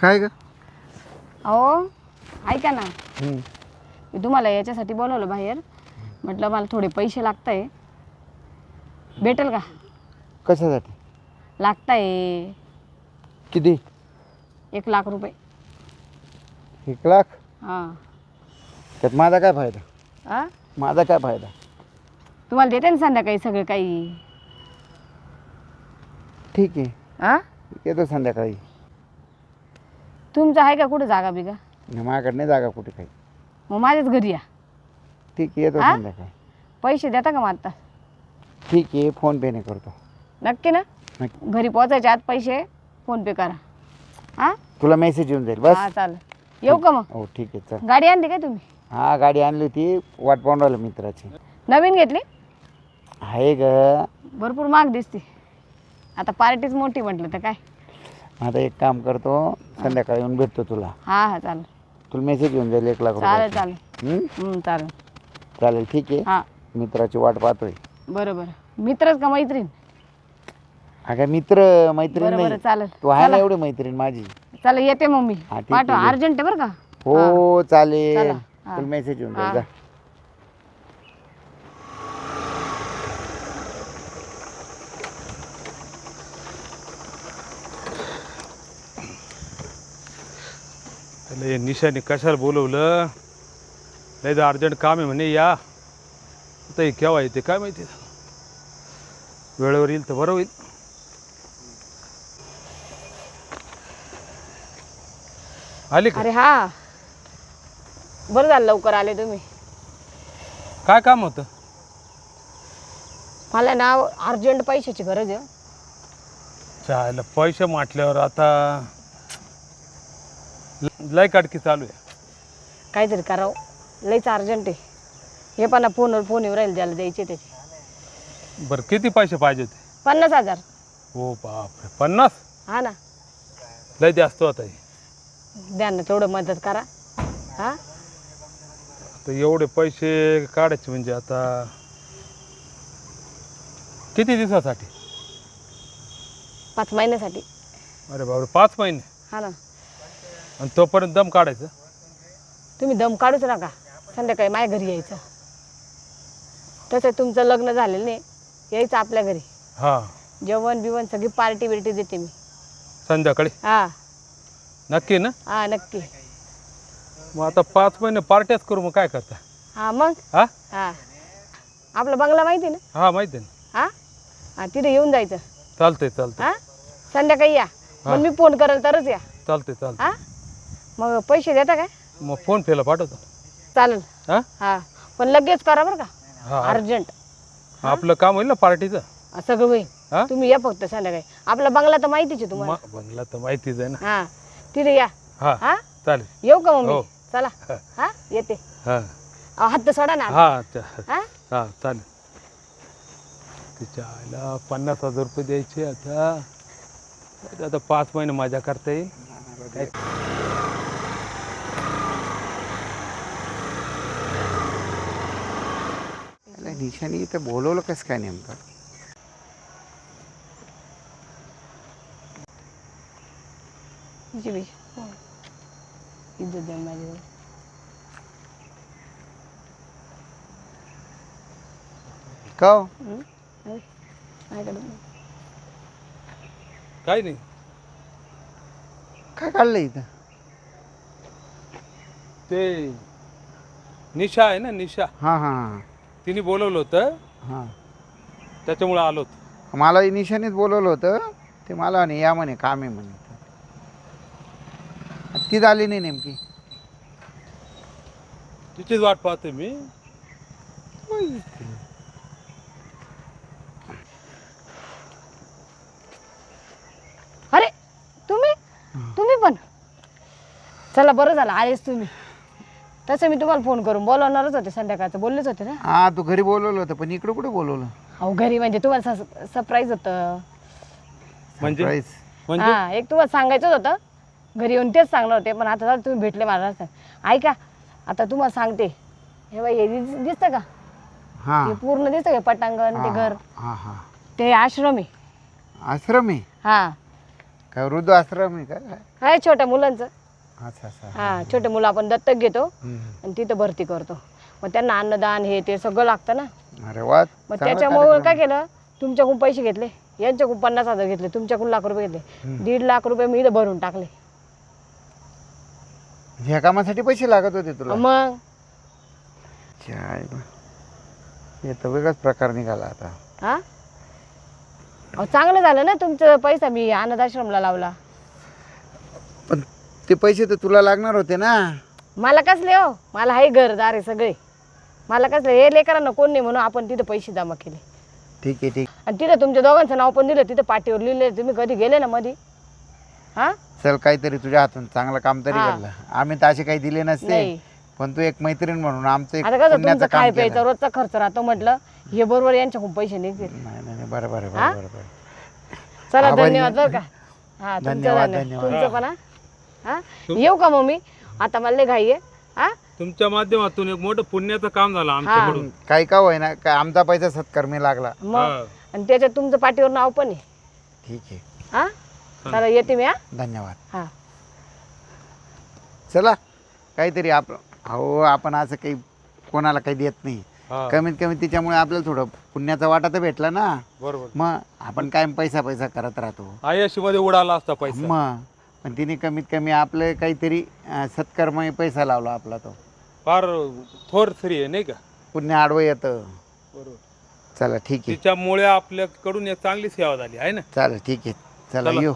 काय ग? अहो ऐका ना. हम्म. मी तुम्हाला याच्यासाठी बोलवलं बाहेर. म्हटलं मला थोडे पैसे लागताय. भेटेल का? कशासाठी? लागताय. किती? एक लाख रुपये. एक लाख? हां. त्यात माझा काय फायदा? आ? माझा काय फायदा? तुम्हाला देते ना संध्याकाळी सगळं काही. ठीक आहे. आ? येतो संध्याकाळी. तुमचं आहे का कुठं जागा बिगा? माझ्याकडे नाही जागा कुठे काही. मग माझ्याच घरी या. ठीक आहे येतो? संध्याकाळी. पैसे देता का मग आता? ठीक आहे फोन पेने करतो. नक्की ना? नक्की. घरी पोचायच्या आत पैसे फोनपे करा. हां? तुला मेसेज येऊन जाईल बस. हां चालेल. येऊ का मग? हो ठीक आहे चल. गाडी आणली काय तुम्ही? हा गाडी आणली होती वाट पाहून राहिलो मित्राची. नवीन घेतली? आहे ग. भरपूर महाग दिसते. आता पार्टीच मोठी म्हटलं तर काय? आता एक काम करतो संध्याकाळी येऊन भेटतो तुला. हां हां चालेल. तुला मेसेज येऊन जाईल एक लाख चालेल रुपये चालेल. चालेल. चालेल ठीक आहे. हां. मित्राची वाट पाहतोय. बरं बरं मित्रच का मैत्रीण? अगं मित्र मैत्रीण बरं बरं नाही. चालेल. तू आहे ना. एवढी मैत्रीण माझी? चला येते मग मी. हा, ठीक पाठवा. आहे. अर्जंट आहे बरं का? हो चालेल. चला. हा. तुला मेसेज येऊन. जाईल. जा. त्याला हे निशाने कशाला बोलवलं? नाही तर अर्जंट काम आहे म्हणे या. आता हे केव्हा येते काय माहिती? वेळेवर येईल तर बरं होईल. आले का? अरे हा. बरं झालं लवकर आले तुम्ही. काय काम होतं? मला ना अर्जंट पैशाची गरज आहे. चायला पैसे म्हटल्यावर आता लय काटकी चालू आहे. काहीतरी करावं. लईच अर्जंट आहे. हे पण फोनवर फोन येऊ राहील ज्याला द्यायचे त्याचे. बरं किती पैसे पाहिजे होते? पन्नास हजार. हो बापरे पन्नास? हा ना. लय जास्त होत आहे द्या ना तेवढं मदत करा. हा? तर एवढे पैसे काढायचे म्हणजे आता किती दिवसासाठी? पाच महिन्यासाठी. अरे बापरे पाच महिने? हा ना. आणि तोपर्यंत दम काढायचं. तुम्ही दम काढूच नका. संध्याकाळी माझ्या घरी यायचं. तसं तुमचं लग्न झालेलं नाही. यायचं आपल्या घरी. हां. जेवण बिवण सगळी पार्टी बिर्टी देते मी. संध्याकाळी? हा. नक्की ना? हा नक्की. मग आता पाच महिने पार्ट्याच करू मग काय करता? हा मग? हा? हा. आपला बंगला माहिती ना? हा माहिती ना. हा? हा तिथे येऊन जायचं. चालतंय चालतंय. हा? संध्याकाळी या. पण मी फोन करेल तरच या. चालतंय चालतंय. हा? मग पैसे देता काय? मग फोन पेला पाठवतो. चालेल. हा? हा. पण लगेच करा बरं का. हा अर्जंट आपलं काम होईल ना पार्टीचं? हा, सगळं होईल. हा? तुम्ही या फक्त संध्याकाळी. आपला बंगला तर माहितीच आहे तुम्हाला. बंगला तर माहितीच आहे ना. हा. तिथे या. हा. हा? चालेल. येऊ का मग हो. मी चला. हा. येते. हा. अहो, हात तर सोडा ना. हा चा- हा? हा चालेल. तिच्या आईला पन्नास हजार रुपये द्यायचे आता. आता पाच महिने मजा करता येईल. काय? त्याला निशाणी इथं बोलवलं कसं काय नेमकं? जी. हो. इज्जत द्या माझी का हो? काय नाही. काय काढलं इथं? ते निशा आहे ना निशा. हां हां हां. तिने बोलवलं होतं. हां. त्याच्यामुळे आलो होतो. मला निशाणीत बोलवलं होतं. ते मला म्हणे या म्हणे काम आहे म्हणे. ती झाली नाही नेमकी. तिचीच वाट पाहतोय मी. अरे तुम्ही? तुम्ही पण? चला बरं झालं आलेच तुम्ही. तसं मी तुम्हाला फोन करून बोलवणारच होते संध्याकाळचं बोललेच होते ना. हां तू घरी बोलवलं होतं पण इकडं कुठे बोलवलं? अहो घरी म्हणजे तुम्हाला सरप्राईज होतं. म्हणजे? Surprise. म्हणजे? हा एक तुम्हाला सांगायचंच होतं. घरी येऊन तेच सांगणार होते पण आता झालं तुम्ही भेटले मला रस्त्यात ऐका आता तुम्हाला सांगते. हे बाई हे दिस- दिसतं का? हां. हे पूर्ण दिसतं का पटांगण ते घर? हां हां. ते आश्रम आहे. आश्रम आहे? हा. काय वृद्धाश्रम आहे का? काय? आहे छोट्या मुलांचं. अच्छा अच्छा. हा छोटे मुलं आपण दत्तक घेतो हम्म. आणि तिथं भरती करतो. मग त्यांना अन्नदान हे ते सगळं लागतं ना. अरे वा मग चांगला त्याच्यामुळे कार्यक्रम. काय केलं? तुमच्याकडून पैसे घेतले. यांच्याकडून पन्नास हजार घेतले. तुमच्याकडून लाख रुपये घेतले. दीड लाख रुपये मी इथं भरून टाकले. ह्या कामासाठी पैसे लागत होते तुला? मग? बा. हे तर वेगळाच प्रकार निघाला आता. हा? अहो चांगलं झालं ना तुमचं पैसा मी अनाथाश्रमला लावला. ते पैसे तर तुला लागणार होते ना. मला कसले हो? मला आहे घरदार आहे सगळे. मला कसले हे लेकरांना कोण नाही म्हणून आपण तिथं पैसे जमा केले. ठीक आहे ठीक. आणि तिथं तुमच्या दोघांचं नाव पण दिलं तिथं पाठीवर लिहिले तुम्ही कधी गेले ना मधी? हा? चल काहीतरी तुझ्या हातून चांगलं काम तरी हा. घडलं. आम्ही तर असे काही दिले नसते. नाही. पण तू एक मैत्रीण म्हणून आमचं एक आता कसं पुण्याचं तुमचं काम खाय केलं. प्यायचा रोजचा खर्च राहतो म्हटलं हे बरोबर यांच्याकडून पैसे निघतील. नाही नाही नाही, बरं बरं हा? बरं बरं. बरं चला आभारी धन्यवाद बरं का. हा तुमचं धन्यवाद, धन्यवाद धन्यवाद. तुमचं पण हा? हा? येऊ का मग मी आता मला लय घाई आहे. हा? तुमच्या माध्यमातून एक मोठं पुण्याचं काम झालं आमच्याकडून. काही का होईना काय आमचा पैसा सत्कर्मी लागला. मग? हा. आणि त्याच्यात तुमचं पाठीवर नाव पण आहे. ठीक आहे. हा? चला येते मी हा? धन्यवाद. हा. चला काहीतरी आप अहो आपण असं काही कोणाला काही देत नाही. हा. कमीत कमी तिच्यामुळे आपल्याला थोडं पुण्याचा वाटा तर भेटला ना. बरोबर. मग आपण कायम पैसा पैसा करत राहतो. आयशी मध्ये उडाला असता पैसा. मग? पण तिने कमीत कमी आपलं काहीतरी अं, सत्कर्मही पैसा लावला आपला तो. फार थोर स्त्री आहे नाही का? पुण्य आडवं येतं. बरोबर. चला ठीक आहे. तिच्यामुळे आपल्याकडून एक चांगली सेवा झाली आहे ना? चालेल ठीक आहे. चला चला. येऊ